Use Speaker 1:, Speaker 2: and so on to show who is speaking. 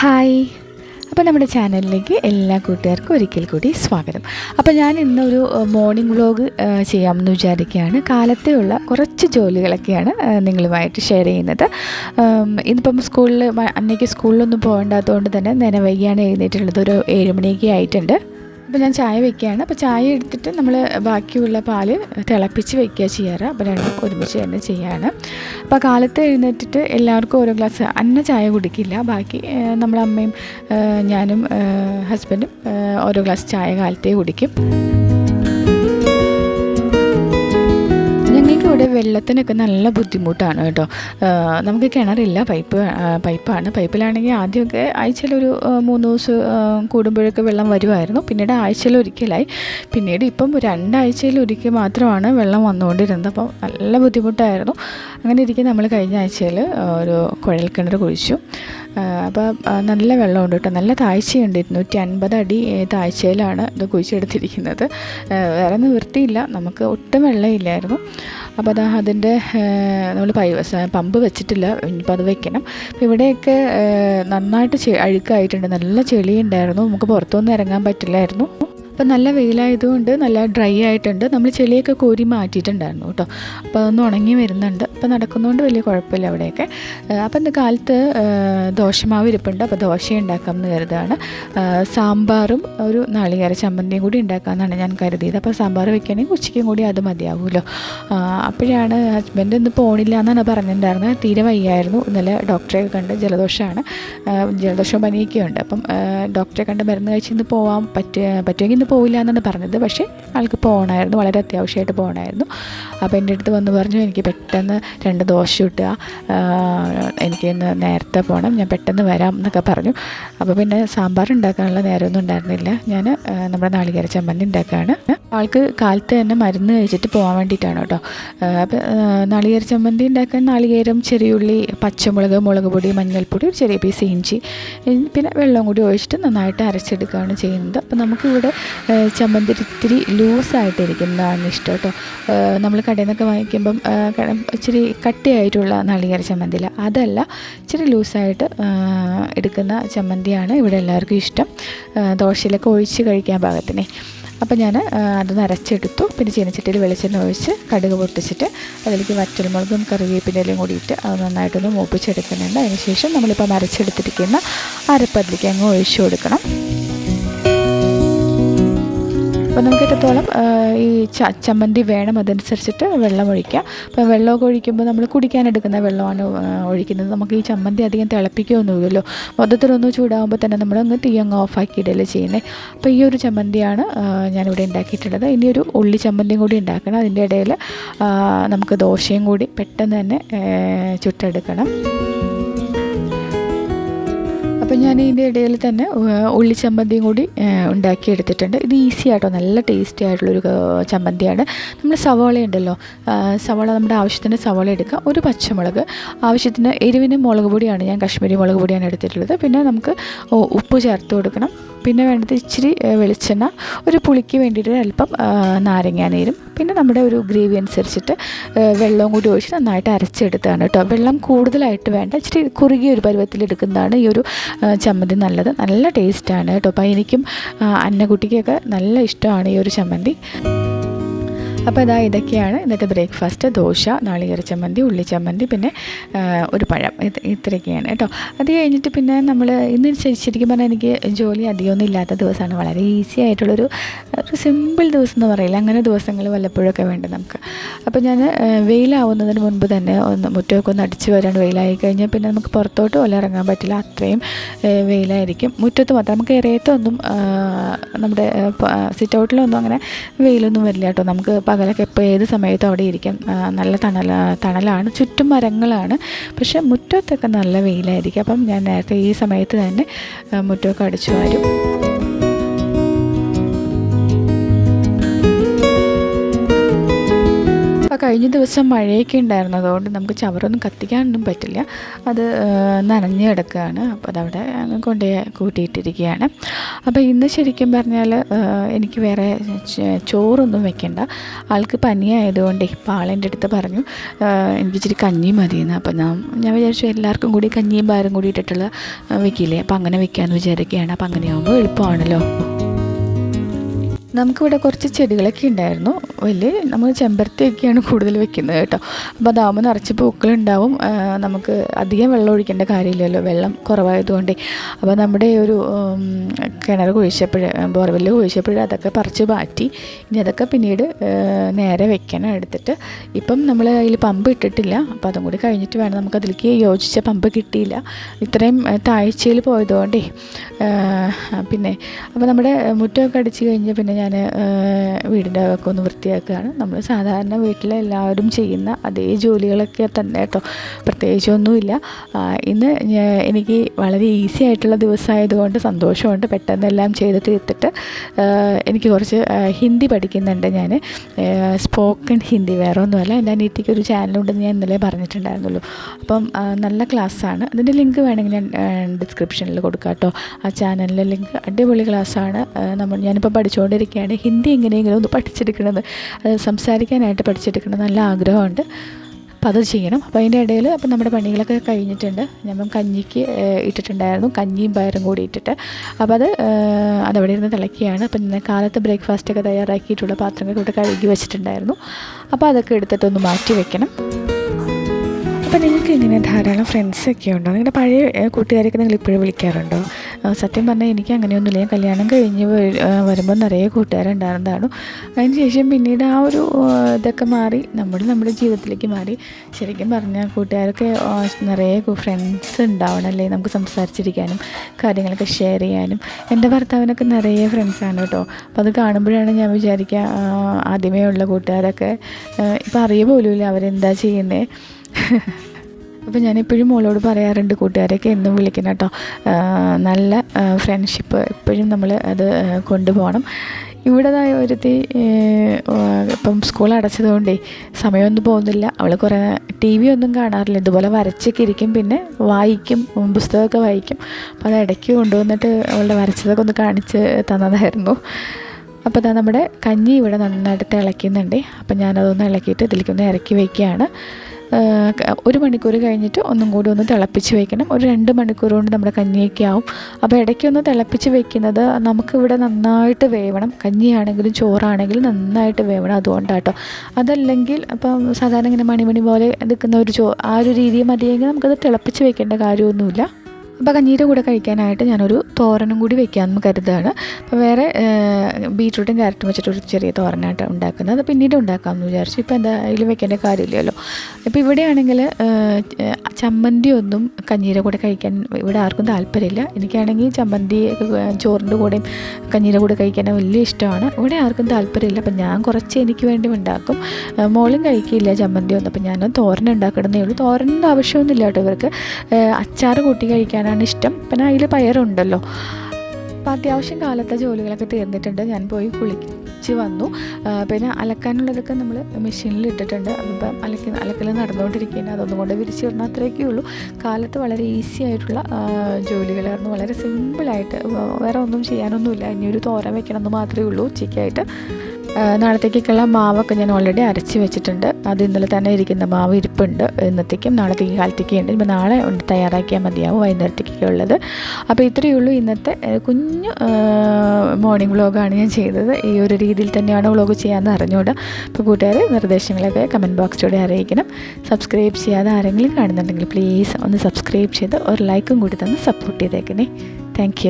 Speaker 1: Hi. അപ്പോൾ നമ്മുടെ ചാനലിലേക്ക് എല്ലാ കൂട്ടുകാർക്കും ഒരിക്കൽ കൂടി സ്വാഗതം. അപ്പോൾ ഞാൻ ഇന്നൊരു മോർണിംഗ് വ്ലോഗ് ചെയ്യാമെന്ന് വിചാരിക്കുകയാണ്. കാലത്തെയുള്ള കുറച്ച് ജോലികളൊക്കെയാണ് നിങ്ങളുമായിട്ട് ഷെയർ ചെയ്യുന്നത്. ഇന്നിപ്പം സ്കൂളിൽ അന്നേക്ക് സ്കൂളിലൊന്നും പോകേണ്ടാത്തതുകൊണ്ട് തന്നെ നേരെ വൈകിയാണ് എഴുന്നേറ്റുള്ളത് ഒരു ഏഴ് മണിയൊക്കെ ആയിട്ടുണ്ട്. അപ്പോൾ ഞാൻ ചായ വെക്കുകയാണ് അപ്പോൾ ചായ എടുത്തിട്ട് നമ്മൾ ബാക്കിയുള്ള പാൽ തിളപ്പിച്ച് വെക്കുക ചെയ്യാറ്. അപ്പോൾ രണ്ടും ഒരുമിച്ച് തന്നെ ചെയ്യാണ്. അപ്പോൾ കാലത്ത് എഴുന്നേറ്റിട്ട് എല്ലാവർക്കും ഓരോ ഗ്ലാസ് അന്ന ചായ കുടിക്കില്ല. ബാക്കി നമ്മളമ്മയും ഞാനും ഹസ്ബൻഡും ഓരോ ഗ്ലാസ് ചായ കാലത്തേ കുടിക്കും. വെള്ളത്തിനൊക്കെ നല്ല ബുദ്ധിമുട്ടാണ് കേട്ടോ. നമുക്ക് കിണറില്ല. പൈപ്പ് പൈപ്പാണ്. പൈപ്പിലാണെങ്കിൽ ആദ്യമൊക്കെ ആഴ്ചയിലൊരു മൂന്ന് ദിവസം കൂടുമ്പോഴൊക്കെ വെള്ളം വരുമായിരുന്നു. പിന്നീട് ആഴ്ചയിൽ ഒരിക്കലായി പിന്നീട് ഇപ്പം രണ്ടാഴ്ചയിൽ ഒരിക്കൽ മാത്രമാണ് വെള്ളം വന്നുകൊണ്ടിരുന്നത്. അപ്പം നല്ല ബുദ്ധിമുട്ടായിരുന്നു. അങ്ങനെ ഇരിക്കും നമ്മൾ കഴിഞ്ഞ ആഴ്ചയിൽ ഒരു കുഴൽക്കിണർ കുഴിച്ചു. അപ്പോൾ നല്ല വെള്ളമുണ്ട് കേട്ടോ. നല്ല താഴ്ചയുണ്ട്. ഇരുന്നൂറ്റി അൻപത് അടി താഴ്ചയിലാണ് ഇത് കുഴിച്ചെടുത്തിരിക്കുന്നത്. വേറെ നിവൃത്തിയില്ല നമുക്ക് ഒട്ടും വെള്ളമില്ലായിരുന്നു. അപ്പോൾ അതാ അതിന്റെ നമ്മൾ പൈ പമ്പ് വെച്ചിട്ടില്ല. ഇനിയിപ്പോൾ അത് വെക്കണം. അപ്പോൾ ഇവിടെയൊക്കെ നന്നായിട്ട് അഴുക്കായിട്ടുണ്ട്. നല്ല ചെളിയുണ്ടായിരുന്നു. നമുക്ക് പുറത്തൊന്നും ഇറങ്ങാൻ പറ്റില്ലായിരുന്നു. അപ്പോൾ നല്ല വെയിലായതുകൊണ്ട് നല്ല ഡ്രൈ ആയിട്ടുണ്ട്. നമ്മൾ ചെളിയൊക്കെ കോരി മാറ്റിയിട്ടുണ്ടായിരുന്നു കേട്ടോ. അപ്പോൾ അതൊന്ന് ഉണങ്ങി വരുന്നുണ്ട്. അപ്പോൾ നടക്കുന്നതുകൊണ്ട് വലിയ കുഴപ്പമില്ല അവിടെയൊക്കെ. അപ്പോൾ ഇന്ന് കാലത്ത് ദോശമാവ് ഇരിപ്പുണ്ട്. അപ്പോൾ ദോശ ഉണ്ടാക്കാം എന്ന് കരുതാണ് സാമ്പാറും ഒരു നാളികേര ചമ്മന്തിയും കൂടി ഉണ്ടാക്കാമെന്നാണ് ഞാൻ കരുതിയത്. അപ്പോൾ സാമ്പാർ വെക്കുകയാണെങ്കിൽ ഉച്ചയ്ക്കും കൂടി അത് മതിയാവുമല്ലോ. അപ്പോഴാണ് ഹസ്ബൻഡ് ഇന്ന് പോണില്ല എന്നാണ് പറഞ്ഞിട്ടുണ്ടായിരുന്നത്. തീരെ വയ്യായിരുന്നു. ഇന്നലെ ഡോക്ടറെ കണ്ട് ജലദോഷമാണ്. ജലദോഷം പനിയൊക്കെ ഉണ്ട് അപ്പം ഡോക്ടറെ കണ്ട് മരുന്ന് കഴിച്ച് ഇന്ന് പോകാൻ പറ്റുക പറ്റുമെങ്കിൽ ഇന്ന് പോവില്ല എന്നാണ് പറഞ്ഞത്. പക്ഷേ ആൾക്ക് പോകണമായിരുന്നു. വളരെ അത്യാവശ്യമായിട്ട് പോകണമായിരുന്നു. അപ്പോൾ എന്റെ അടുത്ത് വന്ന് പറഞ്ഞു എനിക്ക് പെട്ടെന്ന് രണ്ട് ദോശ കിട്ടുക എനിക്ക് ഇന്ന് നേരത്തെ പോകണം ഞാൻ പെട്ടെന്ന് വരാം എന്നൊക്കെ പറഞ്ഞു. അപ്പോൾ പിന്നെ സാമ്പാർ ഉണ്ടാക്കാനുള്ള നേരമൊന്നും ഉണ്ടായിരുന്നില്ല. ഞാൻ നമ്മുടെ നാളികേര ചമ്മന്തി ഉണ്ടാക്കുകയാണ് ആൾക്ക് കാലത്ത് തന്നെ മരുന്ന് കഴിച്ചിട്ട് പോകാൻ വേണ്ടിയിട്ടാണ് കേട്ടോ. അപ്പോൾ നാളികേര ചമ്മന്തി ഉണ്ടാക്കാൻ നാളികേരം ചെറിയുള്ളി പച്ചമുളക് മുളക് പൊടി മഞ്ഞൾപ്പൊടി ഒരു ചെറിയ പീസ് ഇഞ്ചി പിന്നെ വെള്ളം കൂടി ഒഴിച്ചിട്ട് നന്നായിട്ട് അരച്ചെടുക്കുകയാണ് ചെയ്യുന്നത്. അപ്പോൾ നമുക്കിവിടെ ചമ്മന്തി ഇത്തിരി ലൂസായിട്ടിരിക്കുന്നതാണ് ഇഷ്ടം കേട്ടോ. നമ്മൾ കടയിൽ നിന്നൊക്കെ വാങ്ങിക്കുമ്പം ഇച്ചിരി കട്ടിയായിട്ടുള്ള നാളികേര ചമ്മന്തിയില്ല അതല്ല ഇച്ചിരി ലൂസായിട്ട് എടുക്കുന്ന ചമ്മന്തിയാണ് ഇവിടെ എല്ലാവർക്കും ഇഷ്ടം. ദോശയിലൊക്കെ ഒഴിച്ച് കഴിക്കാൻ പാകത്തിനെ. അപ്പോൾ ഞാൻ അതൊന്ന് അരച്ചെടുത്തു. പിന്നെ ചീനച്ചട്ടിയിൽ വെളിച്ചെണ്ണ ഒഴിച്ച് കടുക് പൊട്ടിച്ചിട്ട് അതിലേക്ക് വറ്റൽമുളകും കറിവേപ്പിന്റെയും കൂടിയിട്ട് അത് നന്നായിട്ടൊന്ന് മൂപ്പിച്ചെടുക്കുന്നുണ്ട്. അതിനുശേഷം നമ്മളിപ്പം അരച്ചെടുത്തിരിക്കുന്ന അരപ്പതിലേക്ക് അങ്ങ് ഒഴിച്ചു കൊടുക്കണം. അപ്പോൾ നമുക്ക് എത്രത്തോളം ആ, ഈ ച ചമ്മന്തി വേണം അതനുസരിച്ചിട്ട് വെള്ളം ഒഴിക്കുക. അപ്പോൾ വെള്ളമൊക്കെ ഒഴിക്കുമ്പോൾ നമ്മൾ കുടിക്കാനെടുക്കുന്ന വെള്ളമാണ് ഒഴിക്കുന്നത്. നമുക്ക് ഈ ചമ്മന്തി അധികം തിളപ്പിക്കുകയൊന്നുമില്ലല്ലോ. മൊത്തത്തിലൊന്ന് ചൂടാകുമ്പോൾ തന്നെ നമ്മൾ അങ്ങ് തീ അങ്ങ് ഓഫാക്കിയിടല്ലേ ചെയ്യുന്നത്. അപ്പോൾ ഈ ഒരു ചമ്മന്തിയാണ് ഞാനിവിടെ ഉണ്ടാക്കിയിട്ടുള്ളത്. ഇനി ഒരു ഉള്ളി ചമ്മന്തിയും കൂടി ഉണ്ടാക്കണം. അതിന്റെ ഇടയിൽ നമുക്ക് ദോശയും കൂടി പെട്ടെന്ന് തന്നെ ചുട്ടെടുക്കണം. അപ്പം ഞാൻ ഇതിന്റെ ഇടയിൽ തന്നെ ഉള്ളി ചമ്മന്തിയും കൂടി ഉണ്ടാക്കിയെടുത്തിട്ടുണ്ട്. ഇത് ഈസി ആയിട്ടോ നല്ല ടേസ്റ്റി ആയിട്ടുള്ളൊരു ചമ്മന്തിയാണ്. നമ്മൾ സവാള ഉണ്ടല്ലോ സവാള നമ്മുടെ ആവശ്യത്തിന് സവാള എടുക്കുക ഒരു പച്ചമുളക്. ആവശ്യത്തിന് എരിവിന് മുളക് പൊടിയാണ് ഞാൻ കശ്മീരി മുളക് പൊടിയാണ് എടുത്തിട്ടുള്ളത്. പിന്നെ നമുക്ക് ഉപ്പ് ചേർത്ത് കൊടുക്കണം. പിന്നെ വേണ്ടത് ഇച്ചിരി വെളിച്ചെണ്ണ ഒരു പുളിക്ക് വേണ്ടിയിട്ട് അല്പം നാരങ്ങാനീരും പിന്നെ നമ്മുടെ ഒരു ഗ്രേവി അനുസരിച്ചിട്ട് വെള്ളവും കൂടി ഒഴിച്ച് നന്നായിട്ട് അരച്ചെടുത്താണ് കേട്ടോ. വെള്ളം കൂടുതലായിട്ട് വേണ്ട ഇച്ചിരി കുറുകിയ ഒരു പരുവത്തിൽ എടുക്കുന്നതാണ് ഈ ഒരു ചമ്മന്തി നല്ലത്. നല്ല ടേസ്റ്റാണ് കേട്ടോ. അപ്പോൾ എനിക്കും അന്നക്കുട്ടിക്കൊക്കെ നല്ല ഇഷ്ടമാണ് ഈ ഒരു ചമ്മന്തി. അപ്പോൾ ഇതാ ഇതൊക്കെയാണ്. ഇന്നത്തെ ബ്രേക്ക്ഫാസ്റ്റ് ദോശ നാളികേര ചമ്മന്തി ഉള്ളി ചമ്മന്തി പിന്നെ ഒരു പഴം. ഇത് ഇത്രയൊക്കെയാണ് കേട്ടോ. അത് കഴിഞ്ഞിട്ട് പിന്നെ നമ്മൾ ഇന്ന് ശരി- ശരിക്കും പറഞ്ഞാൽ എനിക്ക് ജോലി അധികമൊന്നും ഇല്ലാത്ത ദിവസമാണ്. വളരെ ഈസി ആയിട്ടുള്ളൊരു ഒരു സിമ്പിൾ ദിവസം എന്ന് പറയില്ല. അങ്ങനെ ദിവസങ്ങൾ വല്ലപ്പോഴൊക്കെ വേണ്ട നമുക്ക്. അപ്പോൾ ഞാൻ വെയിലാവുന്നതിന് മുൻപ് തന്നെ ഒന്ന് മുറ്റമൊക്കെ ഒന്ന് അടിച്ച് വരാണ്ട് വെയിലായി കഴിഞ്ഞാൽ പിന്നെ നമുക്ക് പുറത്തോട്ട് പോലും ഇറങ്ങാൻ പറ്റില്ല. അത്രയും വെയിലായിരിക്കും. മുറ്റത്ത് മാത്രം നമുക്ക് ഇറയത്തൊന്നും നമ്മുടെ സിറ്റ് ഔട്ടിലൊന്നും അങ്ങനെ വെയിലൊന്നും വരില്ല കേട്ടോ. നമുക്ക് പകലൊക്കെ എപ്പോൾ ഏത് സമയത്തും അവിടെ ഇരിക്കാം. നല്ല തണല തണലാണ് ചുറ്റും മരങ്ങളാണ്. പക്ഷേ മുറ്റത്തൊക്കെ നല്ല വെയിലായിരിക്കും. അപ്പം ഞാൻ നേരത്തെ ഈ സമയത്ത് തന്നെ മുറ്റമൊക്കെ അടിച്ചു വാരും. കഴിഞ്ഞ ദിവസം മഴയൊക്കെ ഉണ്ടായിരുന്നു. അതുകൊണ്ട് നമുക്ക് ചവറൊന്നും കത്തിക്കാനൊന്നും പറ്റില്ല. അത് നനഞ്ഞ് കിടക്കുകയാണ്. അപ്പോൾ അതവിടെ കൊണ്ടുപോയി കൂട്ടിയിട്ടിരിക്കുകയാണ്. അപ്പോൾ ഇന്ന് ശരിക്കും പറഞ്ഞാൽ എനിക്ക് വേറെ ചോറൊന്നും വെക്കണ്ട. ആൾക്ക് പനിയായതുകൊണ്ട് ഇപ്പോൾ ആളെന്റെ അടുത്ത് പറഞ്ഞു എനിക്ക് ഇച്ചിരി കഞ്ഞി മതിയെന്ന്. അപ്പോൾ ഞാൻ ഞാൻ വിചാരിച്ചു എല്ലാവർക്കും കൂടി കഞ്ഞിയും ഭാരം കൂടി ഇട്ടിട്ടുള്ള വെക്കില്ലേ? അപ്പോൾ അങ്ങനെ വെക്കാമെന്ന് വിചാരിക്കുകയാണ്. അപ്പോൾ അങ്ങനെയാകുമ്പോൾ എളുപ്പമാണല്ലോ. നമുക്കിവിടെ കുറച്ച് ചെടികളൊക്കെ ഉണ്ടായിരുന്നു. വലിയ നമ്മൾ ചെമ്പരത്തിയൊക്കെയാണ് കൂടുതൽ വെക്കുന്നത് കേട്ടോ. അപ്പോൾ അതാകുമ്പോൾ നിറച്ച് പൂക്കളുണ്ടാവും. നമുക്ക് അധികം വെള്ളം ഒഴിക്കേണ്ട കാര്യമില്ലല്ലോ. വെള്ളം കുറവായതുകൊണ്ടേ. അപ്പോൾ നമ്മുടെ ഒരു കിണർ കുഴിച്ചപ്പോഴ് ബോർവെല്ല് കുഴിച്ചപ്പോൾ അതൊക്കെ പറിച്ച് മാറ്റി. ഇനി അതൊക്കെ പിന്നീട് നേരെ വെക്കണം എടുത്തിട്ട്. ഇപ്പം നമ്മൾ അതിൽ പമ്പ് ഇട്ടിട്ടില്ല. അപ്പോൾ അതും കൂടി കഴിഞ്ഞിട്ട് വേണം നമുക്ക് അതിലേക്ക് യോജിച്ച പമ്പ് കിട്ടിയില്ല. ഇത്രയും താഴ്ചയിൽ പോയതുകൊണ്ടേ പിന്നെ അപ്പോൾ നമ്മുടെ മുറ്റമൊക്കെ അടിച്ച് കഴിഞ്ഞ് പിന്നെ ഞാൻ വീടിന്റെ ഒക്കെ ഒന്ന് വൃത്തിയാക്കുകയാണ്. നമ്മൾ സാധാരണ വീട്ടിലെ എല്ലാവരും ചെയ്യുന്ന അതേ ജോലികളൊക്കെ തന്നെ കേട്ടോ പ്രത്യേകിച്ചൊന്നുമില്ല. ഇന്ന് എനിക്ക് വളരെ ഈസി ആയിട്ടുള്ള ദിവസമായതുകൊണ്ട് സന്തോഷമുണ്ട്. പെട്ടെന്നെല്ലാം ചെയ്ത് തീർത്തിട്ട് എനിക്ക് കുറച്ച് ഹിന്ദി പഠിക്കുന്നുണ്ട് ഞാൻ സ്പോക്കൺ ഹിന്ദി വേറെ ഒന്നുമല്ല എന്റെ അനിയത്തിക്ക് ഒരു ചാനലുണ്ടെന്ന് ഞാൻ ഇന്നലെ പറഞ്ഞിട്ടുണ്ടായിരുന്നുള്ളൂ. അപ്പം നല്ല ക്ലാസ്സാണ്. അതിന്റെ ലിങ്ക് വേണമെങ്കിൽ ഞാൻ ഡിസ്ക്രിപ്ഷനിൽ കൊടുക്കാം കേട്ടോ ആ ചാനലിലെ ലിങ്ക് അടിപൊളി ക്ലാസ്സാണ്. നമ്മൾ ഞാനിപ്പോൾ പഠിച്ചുകൊണ്ടിരിക്കുകയാണ് ഹിന്ദി എങ്ങനെയെങ്കിലും ഒന്ന് പഠിച്ചെടുക്കണമെന്ന് അത് സംസാരിക്കാനായിട്ട് പഠിച്ചെടുക്കണം നല്ല ആഗ്രഹമുണ്ട്. അപ്പോൾ അത് ചെയ്യണം. അപ്പോൾ അതിന്റെ ഇടയിൽ അപ്പോൾ നമ്മുടെ പണികളൊക്കെ കഴിഞ്ഞിട്ടുണ്ട്. ഞാൻ കഞ്ഞിക്ക് ഇട്ടിട്ടുണ്ടായിരുന്നു. കഞ്ഞിയും പയറും കൂടി ഇട്ടിട്ട്. അപ്പോൾ അത് അതവിടെ ഇരുന്ന് തിളക്കുകയാണ് അപ്പം ഇന്ന് കാലത്ത് ബ്രേക്ക്ഫാസ്റ്റൊക്കെ തയ്യാറാക്കിയിട്ടുള്ള പാത്രങ്ങൾ കൂടെ കഴുകി വെച്ചിട്ടുണ്ടായിരുന്നു. അപ്പോൾ അതൊക്കെ എടുത്തിട്ടൊന്ന് മാറ്റി വെക്കണം. അപ്പോൾ നിങ്ങൾക്ക് ഇങ്ങനെ ധാരാളം ഫ്രണ്ട്സൊക്കെ ഉണ്ടോ? നിങ്ങളുടെ പഴയ കൂട്ടുകാരൊക്കെ നിങ്ങൾ ഇപ്പോഴും വിളിക്കാറുണ്ടോ? സത്യം പറഞ്ഞാൽ എനിക്ക് അങ്ങനെയൊന്നുമില്ല. ഞാൻ കല്യാണം കഴിഞ്ഞ് വരുമ്പോൾ നിറയെ കൂട്ടുകാരുണ്ടായിരുന്നതാണ്. അതിന് ശേഷം പിന്നീട് ആ ഒരു ഇതൊക്കെ മാറി നമ്മൾ നമ്മുടെ ജീവിതത്തിലേക്ക് മാറി. ശരിക്കും പറഞ്ഞാൽ കൂട്ടുകാരൊക്കെ നിറയെ ഫ്രണ്ട്സ് ഉണ്ടാവണമല്ലേ നമുക്ക് സംസാരിച്ചിരിക്കാനും കാര്യങ്ങളൊക്കെ ഷെയർ ചെയ്യാനും. എന്റെ ഭർത്താവിനൊക്കെ നിറയെ ഫ്രണ്ട്സാണ് കേട്ടോ. അപ്പോൾ അത് കാണുമ്പോഴാണ് ഞാൻ വിചാരിക്കുക ആദ്യമേ ഉള്ള കൂട്ടുകാരൊക്കെ. ഇപ്പോൾ അറിയ പോലുമില്ല അവരെന്താ ചെയ്യുന്നത് അപ്പോൾ ഞാനെപ്പോഴും മോളോട് പറയാറുണ്ട് കൂട്ടുകാരെയൊക്കെ എന്നും വിളിക്കണം കേട്ടോ. നല്ല ഫ്രണ്ട്ഷിപ്പ് എപ്പോഴും നമ്മൾ അത് കൊണ്ടുപോകണം. ഇവിടേതായ ഒരുത്തി ഇപ്പം സ്കൂൾ അടച്ചതുകൊണ്ടേ സമയമൊന്നും പോകുന്നില്ല. അവൾ കുറേ ടി വി ഒന്നും കാണാറില്ല. ഇതുപോലെ വരച്ചൊക്കെ ഇരിക്കും. പിന്നെ വായിക്കും പുസ്തകമൊക്കെ വായിക്കും. അപ്പോൾ അത് ഇടയ്ക്ക് കൊണ്ടുവന്നിട്ട് അവളുടെ വരച്ചതൊക്കെ ഒന്ന് കാണിച്ച് തന്നതായിരുന്നു. അപ്പോൾ അതാ നമ്മുടെ കഞ്ഞി ഇവിടെ നന്നായിട്ട് ഇളക്കുന്നുണ്ട് അപ്പം ഞാനതൊന്ന് ഇളക്കിയിട്ട് ഇതിലേക്കൊന്ന് ഇറക്കി വയ്ക്കുകയാണ് ഒരു മണിക്കൂർ കഴിഞ്ഞിട്ട് ഒന്നും കൂടി ഒന്ന് തിളപ്പിച്ച് വെക്കണം. ഒരു രണ്ട് മണിക്കൂർ കൊണ്ട് നമ്മുടെ കഞ്ഞിയൊക്കെ ആവും. അപ്പോൾ ഇടയ്ക്കൊന്ന് തിളപ്പിച്ച് വെക്കുന്നത് നമുക്കിവിടെ നന്നായിട്ട് വേവണം. കഞ്ഞിയാണെങ്കിലും ചോറാണെങ്കിലും നന്നായിട്ട് വേവണം അതുകൊണ്ടാട്ടോ. അതല്ലെങ്കിൽ അപ്പം സാധാരണ ഇങ്ങനെ മണിമണി പോലെ നിൽക്കുന്ന ഒരു ചോ ആ ഒരു രീതി മതിയെങ്കിൽ നമുക്കത് തിളപ്പിച്ച് വെക്കേണ്ട കാര്യമൊന്നുമില്ല. അപ്പോൾ കഞ്ഞീന്റെ കൂടെ കഴിക്കാനായിട്ട് ഞാനൊരു തോരനും കൂടി വെക്കാമെന്ന് കരുതാണ് അപ്പോൾ വേറെ ബീട്രൂട്ടും ക്യാരറ്റും വെച്ചിട്ട് ഒരു ചെറിയ തോരനായിട്ട് ഉണ്ടാക്കുന്നത്. അത് പിന്നീട് ഉണ്ടാക്കാമെന്ന് വിചാരിച്ചു. ഇപ്പോൾ എന്താ അതിൽ വെക്കേണ്ട കാര്യമില്ലല്ലോ. ഇപ്പോൾ ഇവിടെയാണെങ്കിൽ ചമ്മന്തി ഒന്നും കഞ്ഞീരെ കൂടെ കഴിക്കാൻ ഇവിടെ ആർക്കും താല്പര്യമില്ല. എനിക്കാണെങ്കിൽ ചമ്മന്തി ചോറിന്റെ കൂടെയും കഞ്ഞീരെ കൂടെ കഴിക്കാൻ വലിയ ഇഷ്ടമാണ്. ഇവിടെ ആർക്കും താല്പര്യമില്ല. അപ്പം ഞാൻ കുറച്ച് എനിക്ക് വേണ്ടി ഉണ്ടാക്കും. മോളും കഴിക്കില്ല ചമ്മന്തി ഒന്നും അപ്പം ഞാൻ തോരൻ ഉണ്ടാക്കണമെന്നേ ഉള്ളൂ. തോരന്റെ ആവശ്യമൊന്നുമില്ല കേട്ടോ ഇവർക്ക്. അച്ചാർ കൂട്ടി കഴിക്കാൻ കഴിക്കാനാണ് ഇഷ്ടം. പിന്നെ അതിൽ പയറുണ്ടല്ലോ. അപ്പോൾ അത്യാവശ്യം കാലത്തെ ജോലികളൊക്കെ തീർന്നിട്ടുണ്ട്. ഞാൻ പോയി കുളിച്ച് വന്നു. പിന്നെ അലക്കാനുള്ളതൊക്കെ നമ്മൾ മെഷീനിൽ ഇട്ടിട്ടുണ്ട്. അപ്പം അലക്കി അലക്കൽ നടന്നുകൊണ്ടിരിക്കുകയാണ് അതൊന്നും കൊണ്ട് വരണം അത്രയൊക്കെ ഉള്ളൂ. കാലത്ത് വളരെ ഈസി ആയിട്ടുള്ള ജോലികളായിരുന്നു. വളരെ സിമ്പിളായിട്ട് വേറെ ഒന്നും ചെയ്യാനൊന്നുമില്ല. ഇനി ഒരു തോരം വെക്കണം മാത്രമേ ഉള്ളൂ ഉച്ചയ്ക്കായിട്ട്. നാളത്തേക്കുള്ള മാവൊക്കെ ഞാൻ ഓൾറെഡി അരച്ച് വെച്ചിട്ടുണ്ട്. അത് ഇന്നലെ തന്നെ ഇരിക്കുന്ന മാവ് ഇരിപ്പുണ്ട്. ഇന്നത്തേക്കും നാളത്തേക്ക് കാലത്തേക്ക് ഉണ്ട്. ഇപ്പോൾ നാളെ തയ്യാറാക്കിയാൽ മതിയാവും വൈകുന്നേരത്തേക്കൊക്കെ ഉള്ളത്. അപ്പോൾ ഇത്രയേ ഉള്ളൂ ഇന്നത്തെ കുഞ്ഞു മോർണിംഗ് വ്ളോഗാണ് ഞാൻ ചെയ്തത്. ഈ ഒരു രീതിയിൽ തന്നെയാണ് വ്ളോഗ് ചെയ്യാമെന്ന് അറിഞ്ഞുകൂടാ. അപ്പോൾ കൂട്ടുകാർ നിർദ്ദേശങ്ങളൊക്കെ കമന്റ് ബോക്സിലൂടെ അറിയിക്കണം. സബ്സ്ക്രൈബ് ചെയ്യാതെ ആരെങ്കിലും കാണുന്നുണ്ടെങ്കിൽ പ്ലീസ് ഒന്ന് സബ്സ്ക്രൈബ് ചെയ്ത് ഒരു ലൈക്കും കൂടി തന്ന് സപ്പോർട്ട് ചെയ്തേക്കണേ. താങ്ക്